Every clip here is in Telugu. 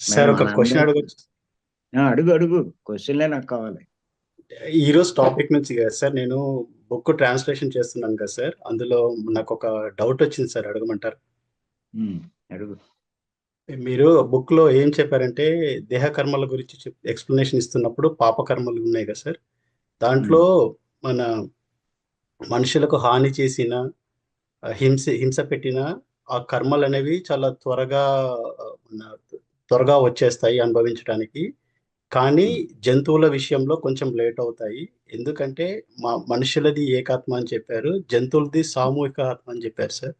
సార్ ఒక క్వశ్చన్ అడగచ్చు అడుగు. అడుగు క్వశ్చన్లే నాకు కావాలి. ఈ రోజు టాపిక్ నుంచి కదా సార్ నేను బుక్ ట్రాన్స్లేషన్ చేస్తున్నాను కదా సార్. అందులో నాకు ఒక డౌట్ వచ్చింది సార్ అడగమంటారు? అడుగు. మీరు బుక్లో ఏం చెప్పారంటే దేహ కర్మల గురించి ఎక్స్ప్లెనేషన్ ఇస్తున్నప్పుడు పాప కర్మలు ఉన్నాయి కదా సార్. దాంట్లో మన మనుషులకు హాని చేసిన హింస హింస పెట్టిన ఆ కర్మలు అనేవి చాలా త్వరగా త్వరగా వచ్చేస్తాయి అనుభవించడానికి. కానీ జంతువుల విషయంలో కొంచెం లేట్ అవుతాయి. ఎందుకంటే మా మనుషులది ఏకాత్మ అని చెప్పారు. జంతువులది సామూహిక ఆత్మ అని చెప్పారు సార్.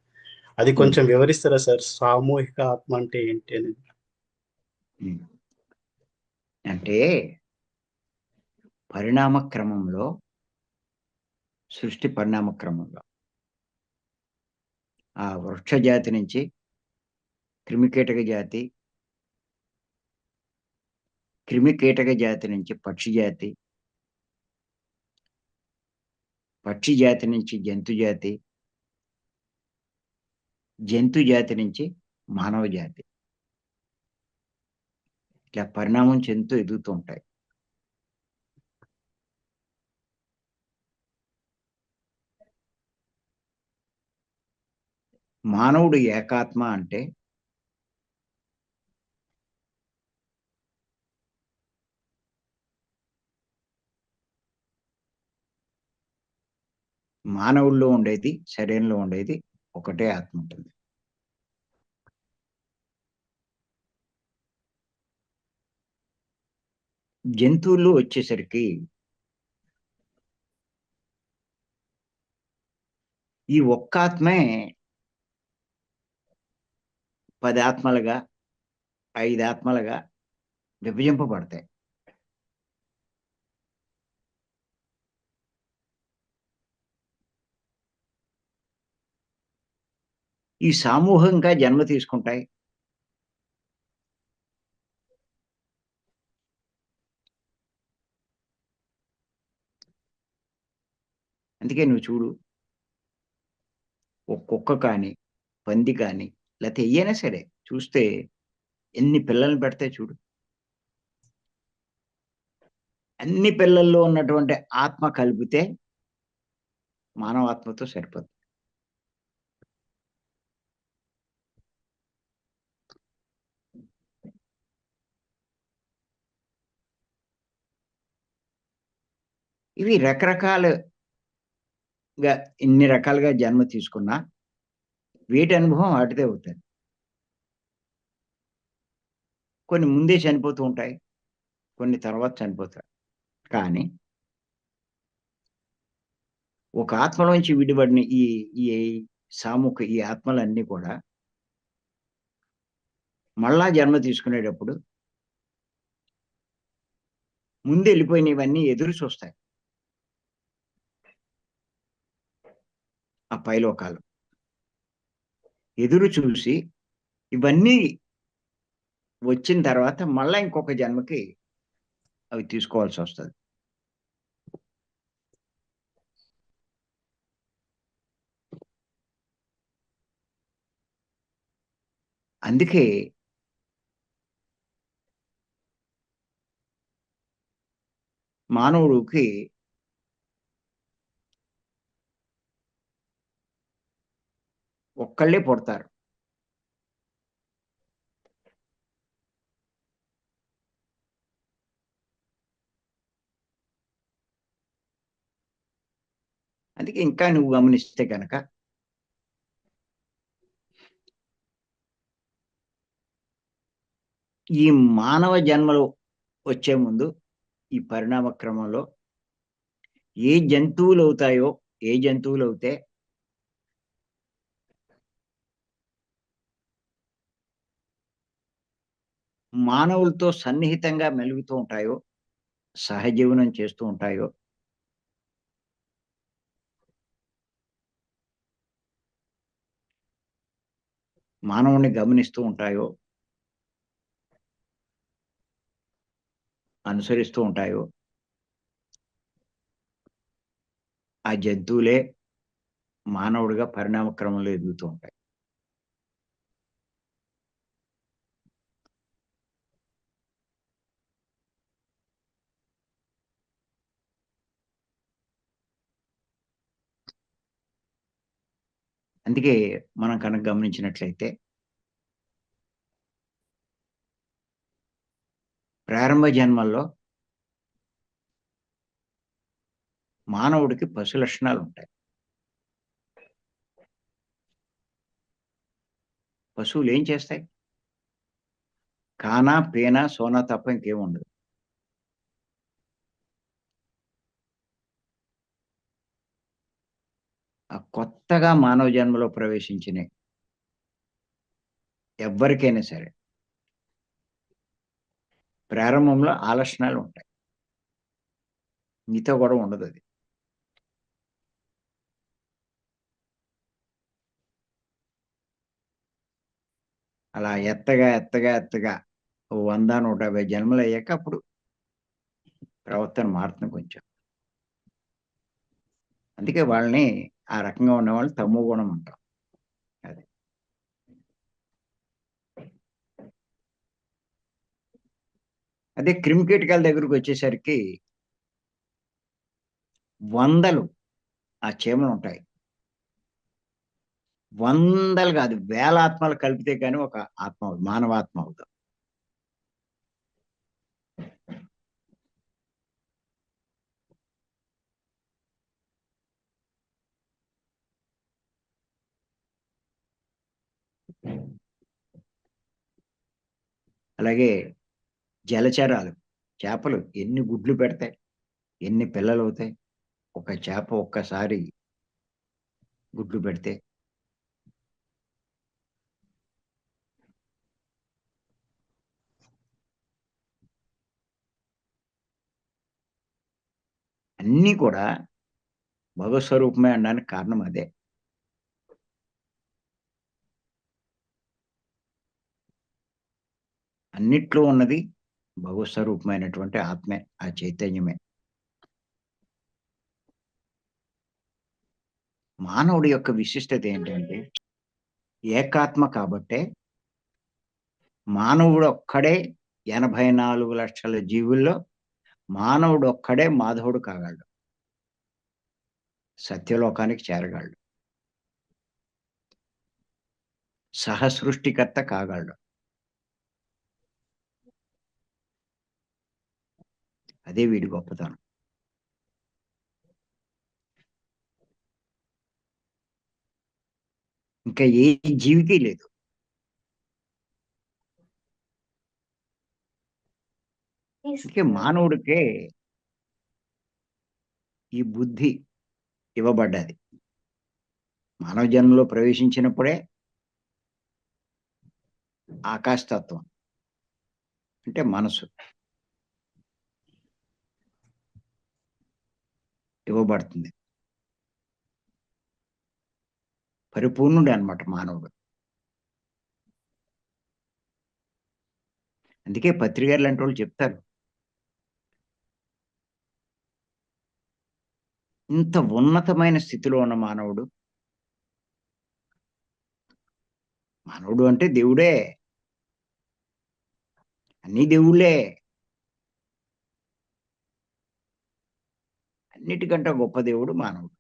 అది కొంచెం వివరిస్తారా సార్? సామూహిక ఆత్మ అంటే ఏంటి ఉమ్. అంటే పరిణామ క్రమంలో సృష్టి పరిణామ క్రమంలో ఆ వృక్ష జాతి నుంచి క్రిమికీటక జాతి క్రిమికీటక జాతి నుంచి పక్షి జాతి పక్షి జాతి నుంచి జంతు జాతి జంతు జాతి నుంచి మానవ జాతి. ఇట్లా పరిణామం చెందుతూ ఎదుగుతూ ఉంటాయి. మానవుడు ఏకాత్మ అంటే మానవుల్లో ఉండేది శరీరంలో ఉండేది ఒకటే ఆత్మ ఉంటుంది. జంతువులు వచ్చేసరికి ఈ ఒక్క ఆత్మే పది ఆత్మలుగా ఐదు ఆత్మలుగా విభజింపబడతాయి. ఈ సామూహికంగా జన్మ తీసుకుంటాయి. అందుకే నువ్వు చూడు. ఒక కుక్క కానీ పంది కానీ లేకపోతే ఏయైనా సరే చూస్తే ఎన్ని పిల్లల్ని పెడితే చూడు. అన్ని పిల్లల్లో ఉన్నటువంటి ఆత్మ కలిపితే మానవాత్మతో సరిపోతుంది ఇవి రకరకాలుగా ఇన్ని రకాలుగా జన్మ తీసుకున్నా వీటి అనుభవం వాటిదే అవుతుంది కొన్ని ముందే చనిపోతూ ఉంటాయి కొన్ని తర్వాత చనిపోతాయి. కానీ ఒక ఆత్మలోంచి విడిపడిన ఈ ఈ సాముఖ ఈ ఆత్మలన్నీ కూడా మళ్ళా జన్మ తీసుకునేటప్పుడు ముందు వెళ్ళిపోయినవన్నీ ఎదురు చూస్తాయి. ఆ పైలోకాలు ఎదురు చూసి ఇవన్నీ వచ్చిన తర్వాత మళ్ళా ఇంకొక జన్మకి అవి తీసుకోవాల్సి వస్తుంది. అందుకే మానవుడికి ఒక్కళ్ళే పుడతారు. అందుకే ఇంకా నువ్వు గమనిస్తే కనుక ఈ మానవ జన్మలు వచ్చే ముందు ఈ పరిణామ క్రమంలో ఏ జంతువులు అవుతాయో ఏ జంతువులు అవుతే మానవులతో సన్నిహితంగా మెలుగుతూ ఉంటాయో సహజీవనం చేస్తూ ఉంటాయో? మానవుని గమనిస్తూ ఉంటాయో? అనుసరిస్తూ ఉంటాయో? ఆ జంతువులే మానవుడిగా పరిణామ క్రమంలో ఎదుగుతూ ఉంటాయి. అందుకే మనం కనుక గమనించినట్లయితే ప్రారంభ జన్మల్లో మానవుడికి పశు లక్షణాలు ఉంటాయి. పశువులు ఏం చేస్తాయి? కానా పేనా సోనా తప్ప ఇంకేం ఉండదు. ఆ కొత్తగా మానవ జన్మలో ప్రవేశించిన ఎవరికైనా సరే ప్రారంభంలో ఆ ఉంటాయి. మీతో కూడా ఉండదు అది. అలా ఎత్తగా ఎత్తగా ఎత్తగా ఓ వంద నూట యాభై జన్మలు అయ్యాక అప్పుడు ప్రవర్తన మారుతుంది కొంచెం. అందుకే వాళ్ళని ఆ రకంగా ఉన్న వాళ్ళు తమ్ము గుణం అంటాం. అది. అదే క్రిమికీటకాల దగ్గరకు వచ్చేసరికి వందలు ఆ చీమలు ఉంటాయి. వందలు కాదు వేల ఆత్మలు కలిపితే కానీ ఒక ఆత్మ మానవాత్మ అవుతాం. అలాగే జలచరాలు చేపలు ఎన్ని గుడ్లు పెడతాయి ఎన్ని పిల్లలు అవుతాయి ఒక చేప ఒక్కసారి గుడ్లు పెడితే? అన్నీ కూడా భగవత్ స్వరూపమే అనడానికి కారణం అదే. అన్నిట్లో ఉన్నది బహుస్వరూపమైనటువంటి ఆత్మే ఆ చైతన్యమే. మానవుడి యొక్క విశిష్టత ఏంటంటే ఏకాత్మ కాబట్టే మానవుడు ఒక్కడే ఎనభై నాలుగు లక్షల జీవుల్లో మానవుడు ఒక్కడే మాధవుడు కాగలడు. సత్యలోకానికి చేరగలడు. సహసృష్టికర్త కాగలడు. అదే వీడి గొప్పతనం. ఇంకా ఏ జీవికి లేదు. అందుకే మానవుడికే ఈ బుద్ధి ఇవ్వబడ్డది. మానవ జన్మలో ప్రవేశించినప్పుడే ఆకాశతత్వం అంటే మనసు. ఇవ్వబడుతుంది. పరిపూర్ణుడే అన్నమాట మానవుడు. అందుకే పత్రికలు లాంటి వాళ్ళు చెప్తారు. ఇంత ఉన్నతమైన స్థితిలో ఉన్న మానవుడు మానవుడు అంటే దేవుడే. అన్ని దేవుళ్ళే. అన్నిటికంటే గొప్ప దేవుడు మానవుడు.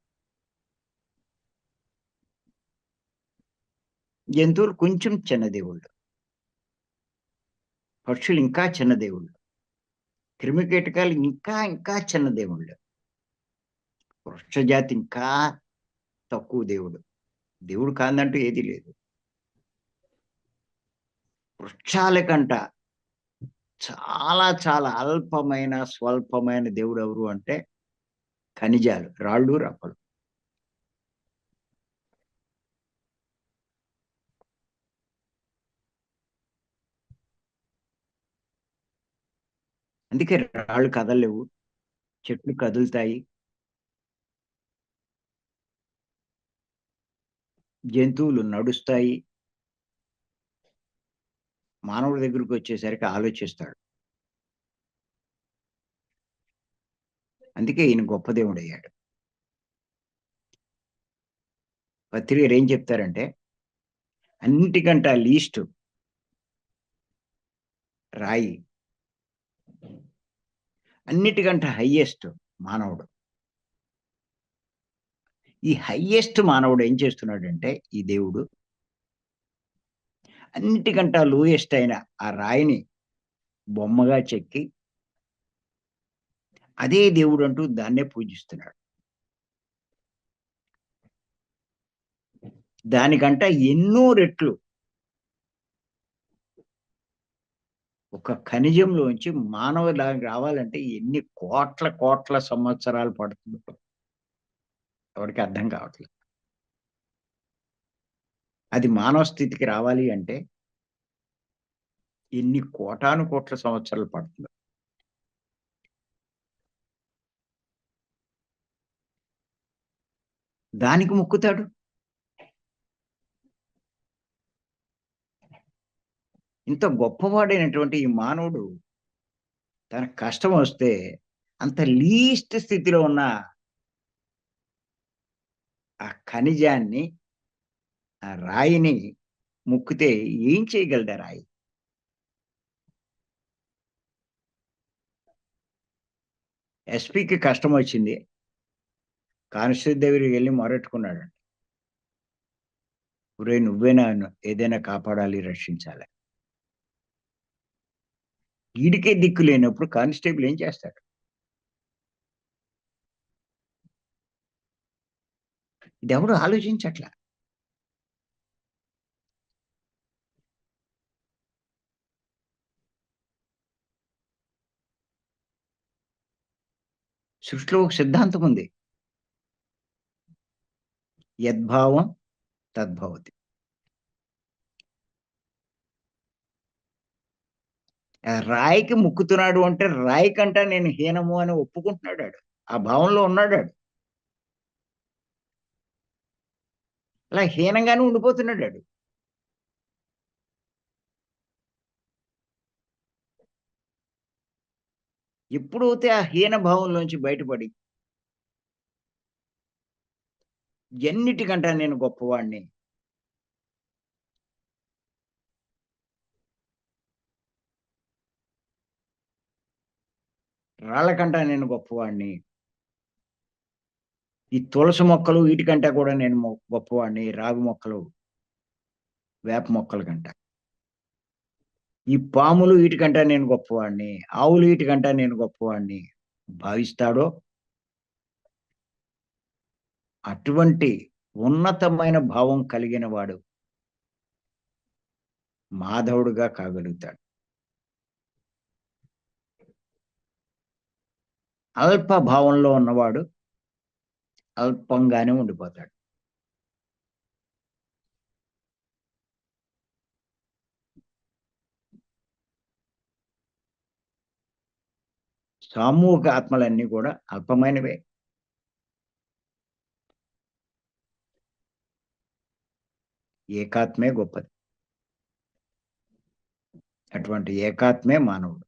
జంతువులు కొంచెం చిన్న దేవుళ్ళు. పక్షులు ఇంకా చిన్న దేవుళ్ళు. క్రిమికీటకాలు ఇంకా ఇంకా చిన్న దేవుళ్ళు. వృక్షజాతి ఇంకా తక్కువ దేవుడు. దేవుడు కాదంటూ ఏది లేదు. వృక్షాల కంట చాలా చాలా అల్పమైన స్వల్పమైన దేవుడు ఎవరు అంటే ఖనిజాలు రాళ్ళు రప్పలు. అందుకే రాళ్ళు కదలలేవు చెట్లు కదులుతాయి. జంతువులు నడుస్తాయి. మానవుడి దగ్గరికి వచ్చేసరికి ఆలోచిస్తాడు. అందుకే ఈయన గొప్ప దేవుడు అయ్యాడు పత్రికలు ఏం చెప్తారంటే అన్నిటికంట లీస్ట్ రాయి. అన్నిటికంట హయ్యెస్ట్ మానవుడు. ఈ హయ్యెస్ట్ మానవుడు ఏం చేస్తున్నాడంటే ఈ దేవుడు అన్నిటికంట లోయెస్ట్ అయిన ఆ రాయిని బొమ్మగా చెక్కి అదే దేవుడు అంటూ దాన్నే పూజిస్తున్నాడు. దానికంట ఎన్నో రెట్లు. ఒక ఖనిజంలోంచి మానవులా రావాలంటే ఎన్ని కోట్ల కోట్ల సంవత్సరాలు పడుతుందో ఎవరికి అర్థం కావట్లేదు. అది మానవ స్థితికి రావాలి అంటే ఎన్ని కోటాను కోట్ల సంవత్సరాలు పడుతుంది. దానికి మొక్కుతాడు. ఇంత గొప్పవాడైనటువంటి ఈ మానవుడు తన కష్టం వస్తే అంత లీస్ట్ స్థితిలో ఉన్న ఆ ఖనిజాన్ని ఆ రాయిని ముక్కితే ఏం చేయగలడు రాయి? ఎస్పీకి కష్టం వచ్చింది. కానిస్టేబుల్ దగ్గరికి వెళ్ళి మొరట్టుకున్నాడు ఒరే నువ్వేనా ఏదైనా కాపాడాలి రక్షించాలి. వీడికే దిక్కు లేనప్పుడు కానిస్టేబుల్ ఏం చేస్తాడు? ఇది ఎవడు ఆలోచించట్లా? సృష్టిలో ఒక సిద్ధాంతం ఉంది యద్భావం తద్భవతి రాయికి ముక్కుతున్నాడు అంటే రాయి కంట నేను హీనము అని ఒప్పుకుంటున్నాడు ఆడు. ఆ భావంలో ఉన్నాడు ఆడు. అలా హీనంగానే ఉండిపోతున్నాడు ఆడు. ఎప్పుడైతే ఆ హీన భావంలోంచి బయటపడి ఎన్నిటికంటే నేను గొప్పవాడిని రాళ్ళకంట నేను గొప్పవాడిని ఈ తులసి మొక్కలు వీటికంటే కూడా నేను మొ- గొప్పవాడిని రావి మొక్కలు వేప మొక్కల కంట. ఈ పాములు వీటికంటే నేను గొప్పవాడిని ఆవులు వీటికంటే నేను గొప్పవాడిని భావిస్తాడో అటువంటి ఉన్నతమైన భావం కలిగిన వాడు మాధవుడుగా కాగలుగుతాడు. అల్ప భావంలో ఉన్నవాడు అల్పంగానే ఉండిపోతాడు. సామూహిక ఆత్మలన్నీ కూడా అల్పమైనవే. ఏకాత్మే గొప్పది. అటువంటి ఏకాత్మే మానవుడు.